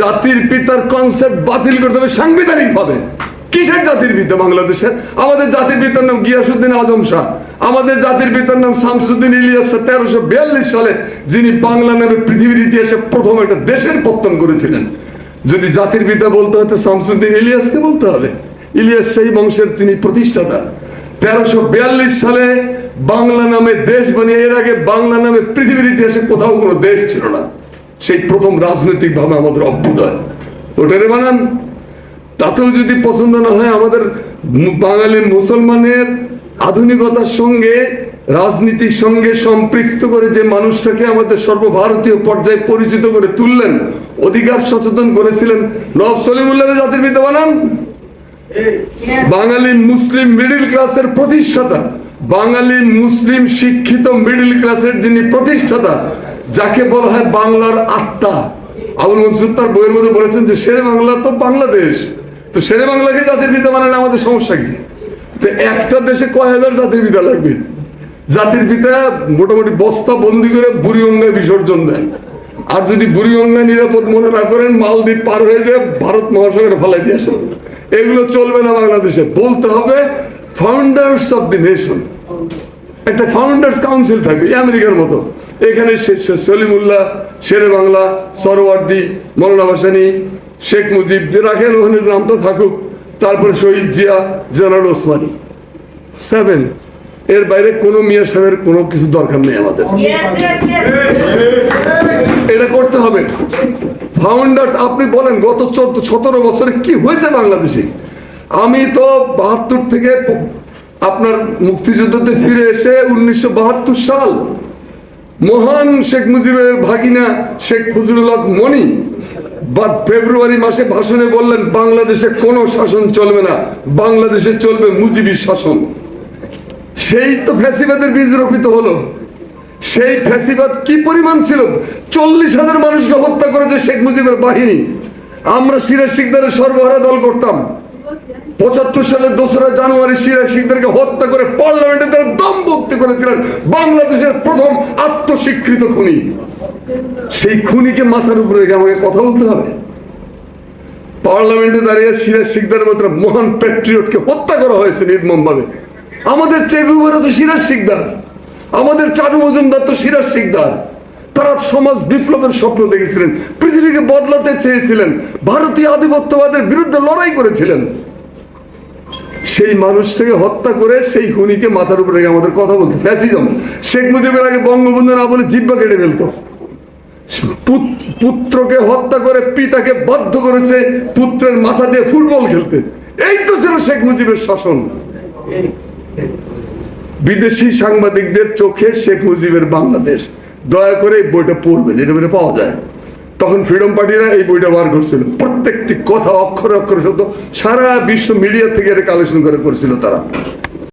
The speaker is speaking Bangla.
জাতির পিতার কনসেপ্ট বাতিল করতে হবে সাংবিধানিক ভাবে কিসের জাতির পিতা বাংলাদেশের? আমাদের জাতির পিতার নাম গিয়াসুদ্দিন আজম শাহ। আমাদের জাতির পিতার নাম শামসুদ্দিন ইলিয়াস শাহ। তেরোশো বিয়াল্লিশ সালে যিনি বাংলা নামে পৃথিবীর ইতিহাসে প্রথম একটা দেশের পত্তন করেছিলেন। যদি জাতির পিতা বলতে হতো শামসুদ্দিন ইলিয়াসকে বলতে হবে। ইলিয়াস সেই বংশের তিনি প্রতিষ্ঠাতা। তেরোশো বিয়াল্লিশ সালে বাংলা নামে দেশ বানিয়ে, এর আগে বাংলা নামে পৃথিবীর ইতিহাসে কোথাও কোনো দেশ ছিল না। সেই প্রথম রাজনৈতিক ভাবে আমাদের অভ্যুদয়। ওটারে বানান। তাতেও যদি পছন্দ না হয়, আমাদের বাঙালি মুসলমানের আধুনিকতার সঙ্গে, রাজনীতির সঙ্গে সম্পৃক্ত করে যে মানুষটাকে আমাদের সর্বভারতীয় পর্যায়ে পরিচিত করে তুললেন, অধিকার সচেতন করেছিলেন নব সলিমুল্লাহ জাতির পিতা বানান। বাঙালি মুসলিম মিডিল ক্লাসের প্রতিষ্ঠাতা, বাঙালি মুসলিম শিক্ষিত মিডিল ক্লাসের যিনি প্রতিষ্ঠাতা যাকে বলা হয় বাংলার আত্মা। আবুল মনসুর তার বইয়ের মধ্যে বলেছেন যে, শেরে বাংলা তো বাংলাদেশ। তো শেরে বাংলাকে জাতির পিতা মানে আমাদের সমস্যা কি? তো একটা দেশে কয় হাজার জাতির পিতা লাগবে? জাতির পিতা মোটামুটি বস্তা বন্দি করে বুড়িগঙ্গায় বিসর্জন দেন আর যদি বুড়িগঙ্গা নিরাপদ মনে না করেন, মালদ্বীপ পার হয়ে যায় ভারত মহাসাগরে ফেলাই দিয়ে আসেন। এগুলো চলবে না বাংলাদেশে। বলতে হবে ফাউন্ডার্স অফ দি নেশন একটা ফাউন্ডার্স কাউন্সিল থাকবে আমেরিকার মতো। এখানে সলিমুল্লাহ শেরে বাংলা সরওয়ার্দি মৌলানা ভাসানি শেখ মুজিব যে রাখেন ওখানে নামটা থাকুক তারপরে শহীদ জিয়া জেনারেল ওসমানী। সেভেন এর বাইরে কোনো মিয়া সাহেবের কোনো কিছু দরকার নেই আমাদের. এটা করতে হবে। ফাউন্ডার্স আপনি বলেন গত চোদ্দ সতেরো বছরে কি হয়েছে বাংলাদেশে? আমি তো বাহাত্তর থেকে আপনার মুক্তিযুদ্ধতে ফিরে এসে উনিশশো বাহাত্তর সাল মহান শেখ মুজিবের ভাগিনা শেখ ফজলুল্লাহ মনি বা ফেব্রুয়ারি মাসে ভাষণে বললেন, বাংলাদেশে কোনো শাসন চলবে না, বাংলাদেশে চলবে মুজিবি শাসন। সেই তো ফ্যাসিবাদের বীজ রোপিত হলো। সেই ফ্যাসিবাদ কি পরিমাণ ছিল? চল্লিশ হাজার মানুষকে হত্যা করেছে শেখ মুজিবের বাহিনী। আমরা সিরাজ শিকদারের সর্বহারা দল করতাম। পঁচাত্তর সালের দোসরা জানুয়ারি সিরাজ শিকদারকে হত্যা করে পার্লামেন্টে তারা দম ভক্তি করেছিলেন বাংলাদেশের প্রথম সেই খুনিকে মাথার উপরে রেখে আমাকে কথা বলতে হবে। পার্লামেন্টে দাঁড়িয়ে সিরাজ শিকদারের মতো মহান প্যাট্রিয়টকে হত্যা করা হয়েছে নির্মমভাবে আমাদের চেগুবারা তো সিরাজ শিকদার। আমাদের চারু মজুমদার তো সিরাজ শিকদার। তারা সমাজ বিপ্লবের স্বপ্ন দেখেছিলেন, পৃথিবীকে বদলাতে চেয়েছিলেন, ভারতীয় আধিপত্যবাদের বিরুদ্ধে লড়াই করেছিলেন। সেই মানুষটাকে হত্যা করে সেই খুনিকে মাথার উপরে আমাদের কথা বলতো ফ্যাসিজম। শেখ মুজিবের আগে বঙ্গবন্ধু না বলে জিব্বা কেটে ফেলতো। পুত্রকে হত্যা করে পিতাকে বাধ্য করেছে পুত্রের মাথা দিয়ে ফুটবল খেলতে। এই তো ছিল শেখ মুজিবের শাসন। বিদেশি সাংবাদিকদের চোখে শেখ মুজিবের বাংলাদেশ। দয়া করে এই বইটা পড়বেন, এটা বইটা পাওয়া যায়। তখন ফ্রিডম পার্টিরা এই বইটা বার করছিল। প্রত্যেকটি কথা অক্ষরে অক্ষরে সত্য সারা বিশ্ব মিডিয়া থেকে এটা কালেকশন করে করছিল তারা।